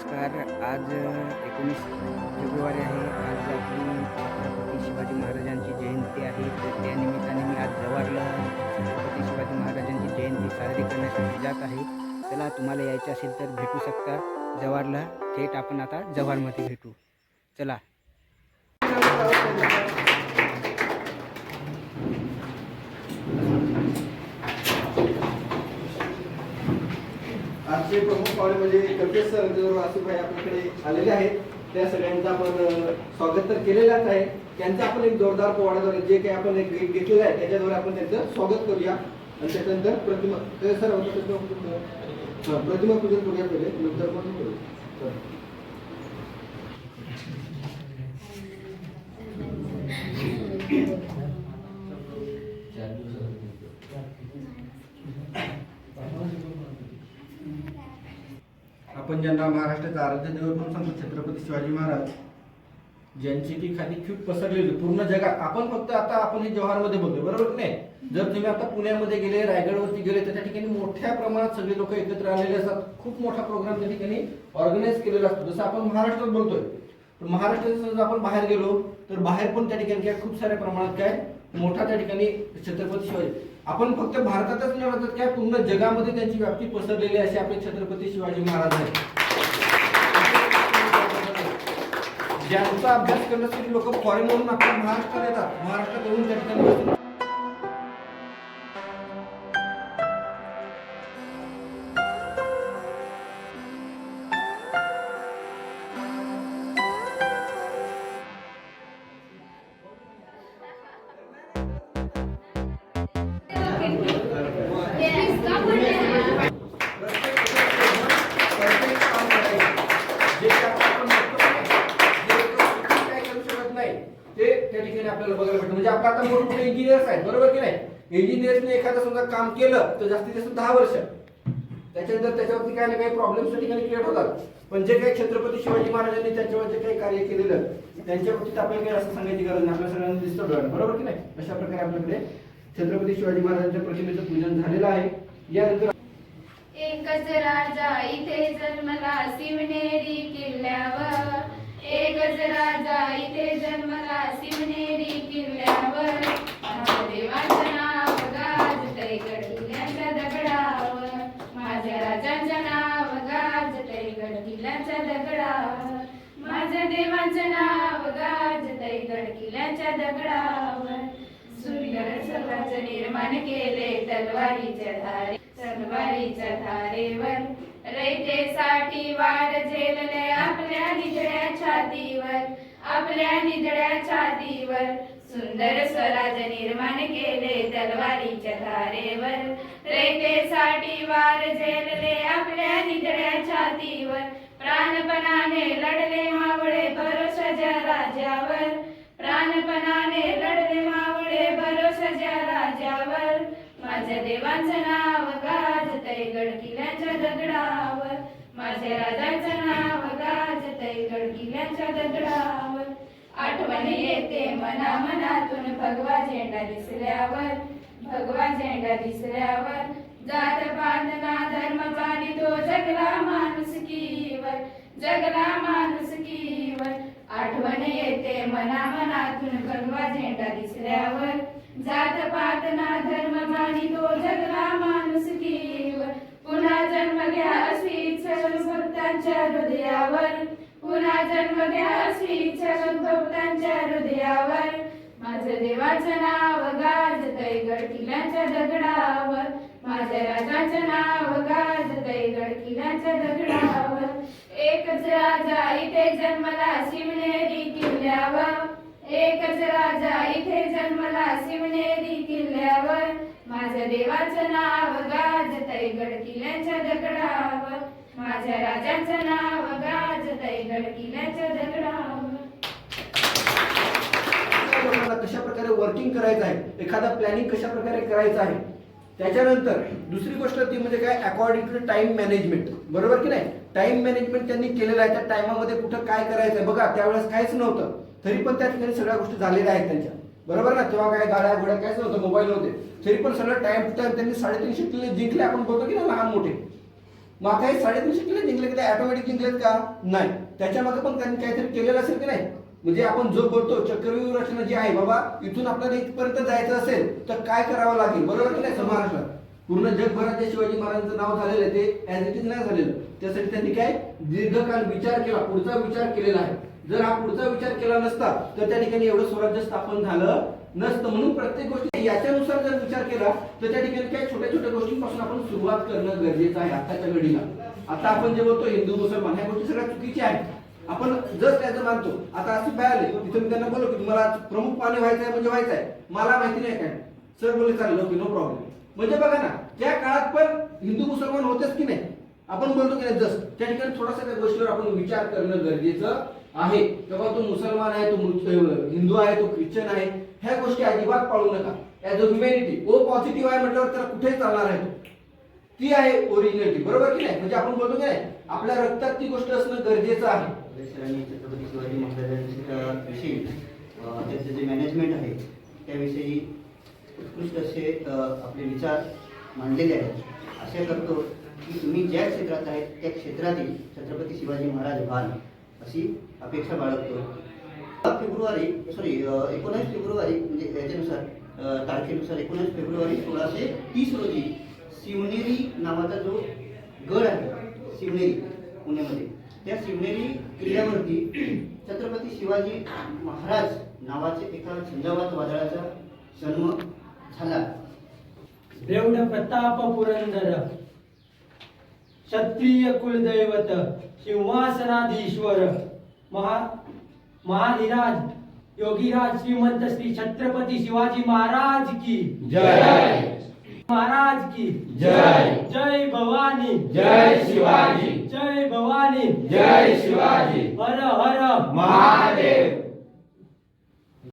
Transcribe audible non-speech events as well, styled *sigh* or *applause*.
नमस्कार आज एकोणीस फेब्रुवारी आहे. आज आपली छत्रपती शिवाजी महाराजांची जयंती आहे. तर त्या निमित्ताने मी आज जवाहरला छत्रपती शिवाजी महाराजांची जयंती साजरी करण्यासाठी जात आहे. चला तुम्हाला यायचं असेल तर भेटू शकता. जवाहरला थेट आपण आता जवाहरमध्ये भेटू. चला. आजचे प्रमुख पाहुणे म्हणजे कल्पेश सर जो आसिफभाई आपल्याकडे आलेले आहेत त्या सगळ्यांचं आपण स्वागत तर केलेलंच आहे त्यांचं आपण एक जोरदार पोवाड्याद्वारे जे काही आपण एक गीत घेतलेलं आहे त्याच्याद्वारे आपण त्यांचं स्वागत करूया आणि त्याच्यानंतर प्रतिमा ते सर होतं प्रतिमा पूजन करू. हा, प्रतिमा पूजन करूया पहिले नंतर मग करू चला. आपण ज्यांना महाराष्ट्राचा आराध्य दैवत म्हणून सांगतो छत्रपती शिवाजी महाराज ज्यांची ती खाली खूप पसरलेली पूर्ण जगात आपण फक्त आता आपण हे जव्हारमध्ये बघतो बरोबर नाही? जर तुम्ही आता पुण्यामध्ये गेले रायगडवरती गेले तर त्या ठिकाणी मोठ्या प्रमाणात सगळे लोक एकत्र आलेले असतात. खूप मोठा प्रोग्राम त्या ठिकाणी ऑर्गनाईज केलेला असतो. जसं आपण महाराष्ट्रात बोलतोय पण महाराष्ट्रात जर आपण बाहेर गेलो तर बाहेर पण त्या ठिकाणी काय खूप साऱ्या प्रमाणात काय मोठा त्या ठिकाणी छत्रपती शिवाजी. आपण फक्त भारतातच न राहतात काय पूर्ण जगामध्ये त्यांची व्याप्ती पसरलेली असे आपले छत्रपती शिवाजी महाराज आहेत. ज्यांचा अभ्यास करण्यासाठी लोक फॉरेन वरून आपल्या महाराष्ट्रात येतात. महाराष्ट्रात येऊन त्या ठिकाणी आपल्याला बघायला भेटतं. म्हणजे आपला आता मोठमोठे इंजिनियर्स आहेत बरोबर की नाही? इंजिनियर्सने एखादं समजा काम केलं तर जास्तीत जास्त दहा वर्ष. त्याच्यानंतर त्याच्यावरती काही ना काही प्रॉब्लेम्स त्या ठिकाणी क्रिएट होतात. पण जे काही छत्रपती शिवाजी महाराजांनी त्यांच्यावर जे काही कार्य केलेलं त्यांच्या बाबतीत आपल्याला काही असं सांगायची गरज नाही. आपल्या सगळ्यांना दिसतो बरोबर की नाही? अशा प्रकारे आपल्याकडे छत्रपती शिवाजी महाराजांच्या प्रतिमेचं पूजन झालेलं आहे. यानंतर एकच राजा इथे जन्मला शिवनेरी किल्ल्यावर. एकच राजा इथे जन्मला शिवनेरी किल्ल्यावर. महादेवाचं नाव गाजतय गड किल्ल्याच्या दगडावर. माझ्या राजाचं नाव गाजतय गड किल्ल्याच्या दगडावर. माझ्या देवाचं नाव गाजतय गड किल्ल्याच्या दगडावर. सुंदर निर्माण केले तलवारीच्या धारे तलवारीच्या धारेवर. रयतेसाठी वार झेलले आपल्या निधड्या छातीवर आपल्या निधड्या छातीवर सुंदर स्वराज निर्माण केले तलवारीच्या धारेवर रयतेसाठी वार झेलले आपल्या निधड्या छातीवर प्राणपणाने लढले मावळे भरोसाच्या राजावर. प्राणपणाने लढले मावळे भरोसाच्या राजावर. माझ्या देवाचं नाव गाजतय गड किल्ल्याच्या दगडावर. माझ्या राजाचं नाव गाजतय गड किल्ल्याच्या दगडावर. आठवण येते मना मनातून भगवा झेंडा दिसल्यावर भगवा झेंडा दिसल्यावर. जात बांधना धर्म बांधितो जगला माणुसकीवर जगला माणुसकीवर आठवण येते मना मनातून भगवा झेंडा दिसल्यावर जात पातना धर्म मानितो जगला माणुसकीवर पुन्हा जन्म घ्या अशी चरण भक्तांच्या हृदयावर. पुन्हा जन्म घ्या अशी चरण भक्तांच्या हृदयावर. माझं देवाचं नाव गाजतय गड किल्ल्याच्या दगडावर. माझ्या राजाचं नाव गाजतय गड किल्ल्याच्या दगडावर. एकच राजा इथे जन्मला शिवनेरी किल्ल्यावर. एकच राजा इथे जन्मला शिवनेरी किल्ल्यावर माझ्या देवाचं नाव गाजतय गड किल्ल्याच्या दगडावर. माझ्या राजाचं नाव गाजतय गड किल्ल्याच्या दगडावर. कशा प्रकारे वर्किंग करायचं आहे? एखादा प्लॅनिंग कशा प्रकारे करायचं आहे? त्याच्यानंतर दुसरी गोष्ट ती म्हणजे काय? अकॉर्डिंग टू टाइम मॅनेजमेंट बरोबर की नाही? टाइम मॅनेजमेंट त्यांनी केलेलं आहे. त्या टायमामध्ये कुठं काय करायचं आहे बघा त्यावेळेस काहीच नव्हतं. तरी पण त्या ठिकाणी सगळ्या गोष्टी झालेल्या आहेत त्यांच्या. बरोबर ना? तेव्हा काय गाड्या घोड्या काय नव्हतं मोबाईल नव्हते तरी पण सगळं टाइम टू टाइम त्यांनी साडेतीनशे किल्ले जिंकले. आपण बोलतो की ना लहान मोठे. मग आता हे साडेतीनशे किल्ले जिंकले की ऑटोमॅटिक जिंकलेत का? नाही. त्याच्यामध्ये पण त्यांनी काहीतरी केलेलं असेल की नाही? म्हणजे आपण जो बोलतो चक्रव्यूह रचना जी आहे बाबा इथून आपल्याला इथपर्यंत जायचं असेल तर काय करावं लागेल? बरोबर की नाही महाराष्ट्रात? पूर्ण जगभरात जे शिवाजी महाराजांचं नाव झालेलं आहे ते ऍज इट इज नाही झालेलं. त्यासाठी त्यांनी काय? दीर्घकाळ विचार केला पुढचा विचार केलेला आहे. जर हा पुढचा विचार केला नसता तर त्या ठिकाणी एवढं स्वराज्य स्थापन झालं नसतं. म्हणून प्रत्येक गोष्टी याच्यानुसार जर विचार केला तर त्या ठिकाणी काय छोट्या छोट्या गोष्टींपासून आपण सुरुवात करणं गरजेचं आहे आताच्या घडीला. आता आपण जे बोलतो हिंदू मुसलमान ह्या गोष्टी सगळ्या चुकीच्या आहेत. आपण जर त्याचं मानतो. आता असं काय आले तिथं मी त्यांना बोललो की तुम्हाला प्रमुख पाणी व्हायचं आहे म्हणजे व्हायचं आहे मला माहिती नाही काय. सर बोलले चालेल ओके नो प्रॉब्लेम म्हणजे बघा ना त्या काळात पण हिंदू मुसलमान होतेच की नाही आपण बोलतो की नाही जस्ट त्या ठिकाणी थोडासा त्या गोष्टीवर आपण विचार करणं गरजेचं आहे. तेव्हा तो मुसलमान आहे तो हिंदू आहे तो ख्रिश्चन आहे ह्या गोष्टी अजिबात पाळू नका. As a humanity O positive आहे म्हटल्यावर त्याला कुठे चालणार आहे तो. ती आहे ओरिजिनलिटी बरोबर की नाही? म्हणजे आपण बोलतो की नाही आपल्या रक्तात ती गोष्ट असणं गरजेचं आहे. आणि छत्रपती शिवाजी त्यांचं जे मॅनेजमेंट आहे त्याविषयी उत्कृष्ट असे आपले विचार मांडलेले आहेत. आशा करतो की तुम्ही ज्या क्षेत्रात आहेत त्या क्षेत्रातील छत्रपती शिवाजी महाराज व्हाल अशी अपेक्षा बाळगतो. फेब्रुवारी eh, सॉरी eh, एकोणीस फेब्रुवारी म्हणजे याच्यानुसार eh, तारखेनुसार एकोणीस फेब्रुवारी सोळाशे तीस रोजी शिवनेरी नावाचा जो गड आहे शिवनेरी पुण्यामध्ये त्या शिवनेरी किल्ल्यावरती *clears throat* छत्रपती शिवाजी महाराज नावाचे एका झंझावात वादळाचा जन्म झाला. देवड प्रताप पुरंदर क्षत्रिय कुलदैवत सिंहासनाधीश्वर महा महाधिराज योगीराज श्रीमंत श्री छत्रपती शिवाजी महाराज की जय। महाराज की जय। जय भवानी। जय शिवाजी। जय भवानी। जय शिवाजी। हर हर महादेव।